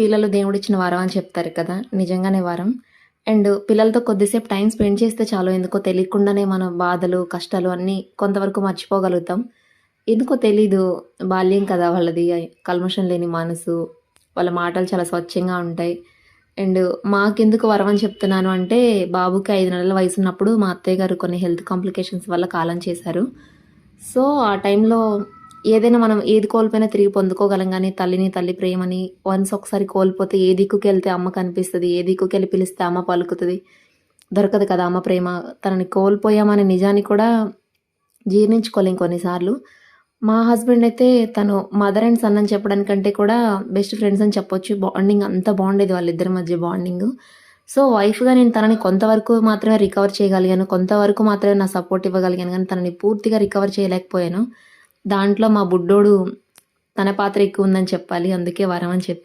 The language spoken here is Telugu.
పిల్లలు దేవుడిచ్చిన వరం అని చెప్తారు కదా నిజంగానే వరం. అండ్ పిల్లలతో కొద్దిసేపు టైం స్పెండ్ చేస్తే చాలు ఎందుకో తెలియకుండానే మన బాధలు కష్టాలు అన్నీ కొంతవరకు మర్చిపోగలుగుతాం. ఎందుకో తెలీదు బాల్యం కదా వాళ్ళది కల్మషం లేని మనసు వాళ్ళ మాటలు చాలా స్వచ్ఛంగా ఉంటాయి. అండ్ మాకెందుకు వరం అని చెప్తున్నాను అంటే బాబుకి ఐదు నెలల వయసు ఉన్నప్పుడు మా అత్తయ్య గారు కొన్ని హెల్త్ కాంప్లికేషన్స్ వల్ల కాలం చేశారు. సో ఆ టైంలో ఏదైనా మనం ఏది కోల్పోయినా తిరిగి పొందుకోగలం కానీ తల్లిని తల్లి ప్రేమని వన్స్ ఒకసారి కోల్పోతే ఏ దిక్కుకి వెళ్తే అమ్మ కనిపిస్తుంది ఏ దిక్కుకి వెళ్ళి పిలిస్తే అమ్మ పలుకుతుంది. దొరకదు కదా అమ్మ ప్రేమ. తనని కోల్పోయామనే నిజాన్ని కూడా జీర్ణించుకోలేం కొన్నిసార్లు. మా హస్బెండ్ అయితే తను మదర్ అండ్ సన్ అని చెప్పడానికంటే కూడా బెస్ట్ ఫ్రెండ్స్ అని చెప్పొచ్చు. బాండింగ్ అంత బాగుండేది వాళ్ళిద్దరి మధ్య బాండింగ్ సో వైఫ్గా నేను తనని కొంతవరకు మాత్రమే రికవర్ చేయగలిగాను. కొంతవరకు మాత్రమే నా సపోర్ట్ ఇవ్వగలిగాను. కానీ తనని పూర్తిగా రికవర్ చేయలేకపోయాను. దాంట్లో మా బుడ్డోడు తన పాత్ర ఎక్కువ ఉందని చెప్పాలి అందుకే వరం అని చెప్పాను